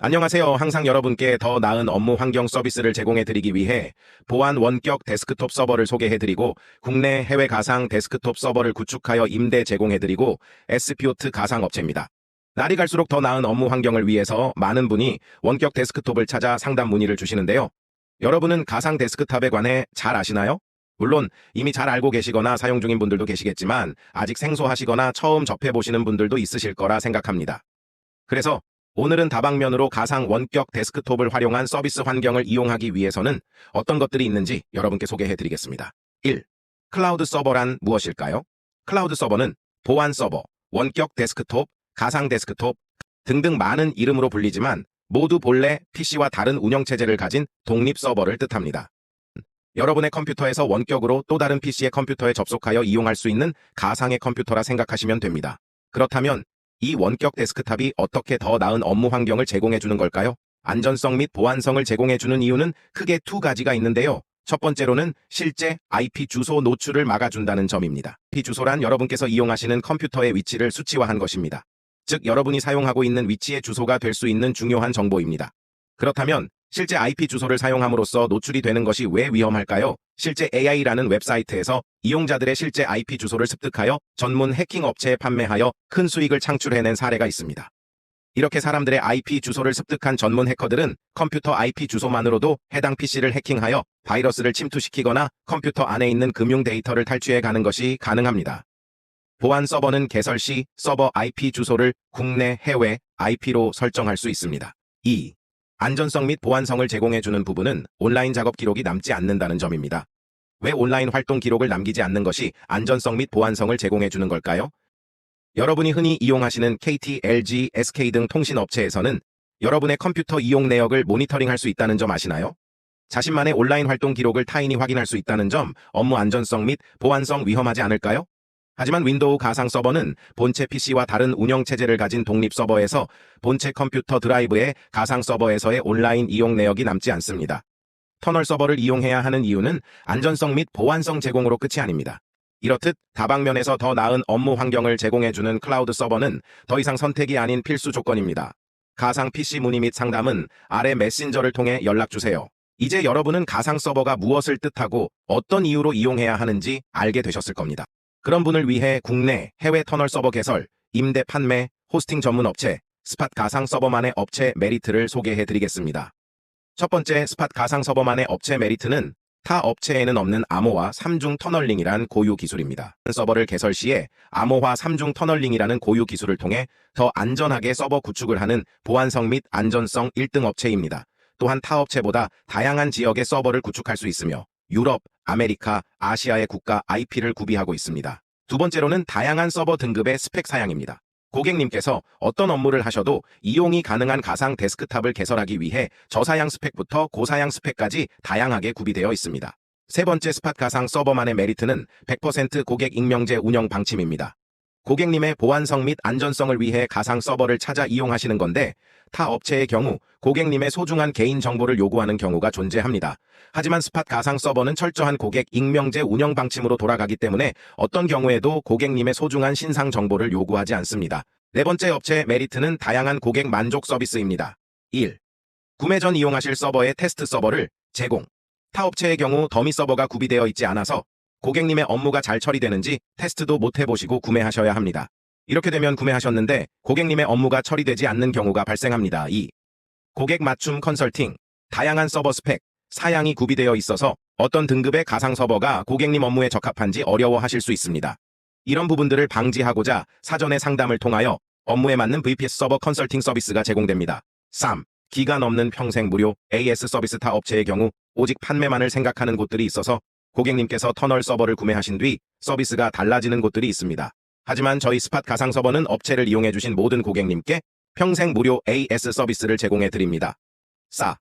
안녕하세요. 항상 여러분께 더 나은 업무 환경 서비스를 제공해드리기 위해 보안 원격 데스크톱 서버를 소개해드리고 국내 해외 가상 데스크톱 서버를 구축하여 임대 제공해드리고 SPOT 가상 업체입니다. 날이 갈수록 더 나은 업무 환경을 위해서 많은 분이 원격 데스크톱을 찾아 상담 문의를 주시는데요. 여러분은 가상 데스크탑에 관해 잘 아시나요? 물론 이미 잘 알고 계시거나 사용 중인 분들도 계시겠지만 아직 생소하시거나 처음 접해보시는 분들도 있으실 거라 생각합니다. 그래서 오늘은 다방면으로 가상 원격 데스크톱을 활용한 서비스 환경을 이용하기 위해서는 어떤 것들이 있는지 여러분께 소개해 드리겠습니다. 1. 클라우드 서버란 무엇일까요? 클라우드 서버는 보안 서버, 원격 데스크톱, 가상 데스크톱 등등 많은 이름으로 불리지만 모두 본래 PC와 다른 운영체제를 가진 독립 서버를 뜻합니다. 여러분의 컴퓨터에서 원격으로 또 다른 PC의 컴퓨터에 접속하여 이용할 수 있는 가상의 컴퓨터라 생각하시면 됩니다. 그렇다면 이 원격 데스크탑이 어떻게 더 나은 업무 환경을 제공해 주는 걸까요? 안전성 및 보안성을 제공해 주는 이유는 크게 두 가지가 있는데요. 첫 번째로는 실제 IP 주소 노출을 막아준다는 점입니다. IP 주소란 여러분께서 이용하시는 컴퓨터의 위치를 수치화한 것입니다. 즉 여러분이 사용하고 있는 위치의 주소가 될 수 있는 중요한 정보입니다. 그렇다면 실제 IP 주소를 사용함으로써 노출이 되는 것이 왜 위험할까요? 실제 AI라는 웹사이트에서 이용자들의 실제 IP 주소를 습득하여 전문 해킹 업체에 판매하여 큰 수익을 창출해낸 사례가 있습니다. 이렇게 사람들의 IP 주소를 습득한 전문 해커들은 컴퓨터 IP 주소만으로도 해당 PC를 해킹하여 바이러스를 침투시키거나 컴퓨터 안에 있는 금융 데이터를 탈취해 가는 것이 가능합니다. 보안 서버는 개설 시 서버 IP 주소를 국내, 해외 IP로 설정할 수 있습니다. 2. 안전성 및 보안성을 제공해주는 부분은 온라인 작업 기록이 남지 않는다는 점입니다. 왜 온라인 활동 기록을 남기지 않는 것이 안전성 및 보안성을 제공해주는 걸까요? 여러분이 흔히 이용하시는 KT, LG, SK 등 통신업체에서는 여러분의 컴퓨터 이용 내역을 모니터링할 수 있다는 점 아시나요? 자신만의 온라인 활동 기록을 타인이 확인할 수 있다는 점 업무 안전성 및 보안성 위험하지 않을까요? 하지만 윈도우 가상 서버는 본체 PC와 다른 운영 체제를 가진 독립 서버에서 본체 컴퓨터 드라이브의 가상 서버에서의 온라인 이용 내역이 남지 않습니다. 터널 서버를 이용해야 하는 이유는 안전성 및 보안성 제공으로 끝이 아닙니다. 이렇듯 다방면에서 더 나은 업무 환경을 제공해주는 클라우드 서버는 더 이상 선택이 아닌 필수 조건입니다. 가상 PC 문의 및 상담은 아래 메신저를 통해 연락주세요. 이제 여러분은 가상 서버가 무엇을 뜻하고 어떤 이유로 이용해야 하는지 알게 되셨을 겁니다. 그런 분을 위해 국내, 해외 터널 서버 개설, 임대 판매, 호스팅 전문 업체, 스팟 가상 서버만의 업체 메리트를 소개해 드리겠습니다. 첫 번째 스팟 가상 서버만의 업체 메리트는 타 업체에는 없는 암호화 3중 터널링이란 고유 기술입니다. 서버를 개설 시에 암호화 3중 터널링이라는 고유 기술을 통해 더 안전하게 서버 구축을 하는 보안성 및 안전성 1등 업체입니다. 또한 타 업체보다 다양한 지역의 서버를 구축할 수 있으며 유럽, 아메리카, 아시아의 국가 IP를 구비하고 있습니다. 두 번째로는 다양한 서버 등급의 스펙 사양입니다. 고객님께서 어떤 업무를 하셔도 이용이 가능한 가상 데스크탑을 개설하기 위해 저사양 스펙부터 고사양 스펙까지 다양하게 구비되어 있습니다. 세 번째 스팟 가상 서버만의 메리트는 100% 고객 익명제 운영 방침입니다. 고객님의 보안성 및 안전성을 위해 가상 서버를 찾아 이용하시는 건데 타 업체의 경우 고객님의 소중한 개인 정보를 요구하는 경우가 존재합니다. 하지만 스팟 가상 서버는 철저한 고객 익명제 운영 방침으로 돌아가기 때문에 어떤 경우에도 고객님의 소중한 신상 정보를 요구하지 않습니다. 네 번째 업체 메리트는 다양한 고객 만족 서비스입니다. 1. 구매 전 이용하실 서버의 테스트 서버를 제공. 타 업체의 경우 더미 서버가 구비되어 있지 않아서 고객님의 업무가 잘 처리되는지 테스트도 못 해보시고 구매하셔야 합니다. 이렇게 되면 구매하셨는데 고객님의 업무가 처리되지 않는 경우가 발생합니다. 2. 고객 맞춤 컨설팅, 다양한 서버 스펙, 사양이 구비되어 있어서 어떤 등급의 가상 서버가 고객님 업무에 적합한지 어려워하실 수 있습니다. 이런 부분들을 방지하고자 사전에 상담을 통하여 업무에 맞는 VPS 서버 컨설팅 서비스가 제공됩니다. 3. 기간 없는 평생 무료 AS 서비스 타 업체의 경우 오직 판매만을 생각하는 곳들이 있어서 고객님께서 터널 서버를 구매하신 뒤 서비스가 달라지는 곳들이 있습니다. 하지만 저희 스팟 가상 서버는 업체를 이용해 주신 모든 고객님께 평생 무료 AS 서비스를 제공해 드립니다. 4.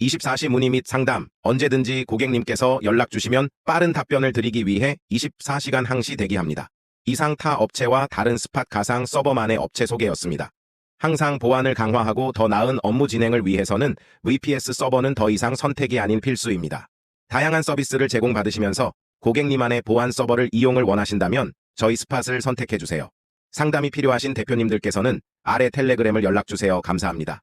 24시 문의 및 상담, 언제든지 고객님께서 연락 주시면 빠른 답변을 드리기 위해 24시간 항시 대기합니다. 이상 타 업체와 다른 스팟 가상 서버만의 업체 소개였습니다. 항상 보안을 강화하고 더 나은 업무 진행을 위해서는 VPS 서버는 더 이상 선택이 아닌 필수입니다. 다양한 서비스를 제공받으시면서 고객님만의 보안 서버를 이용을 원하신다면 저희 스팟을 선택해 주세요. 상담이 필요하신 대표님들께서는 아래 텔레그램을 연락 주세요. 감사합니다.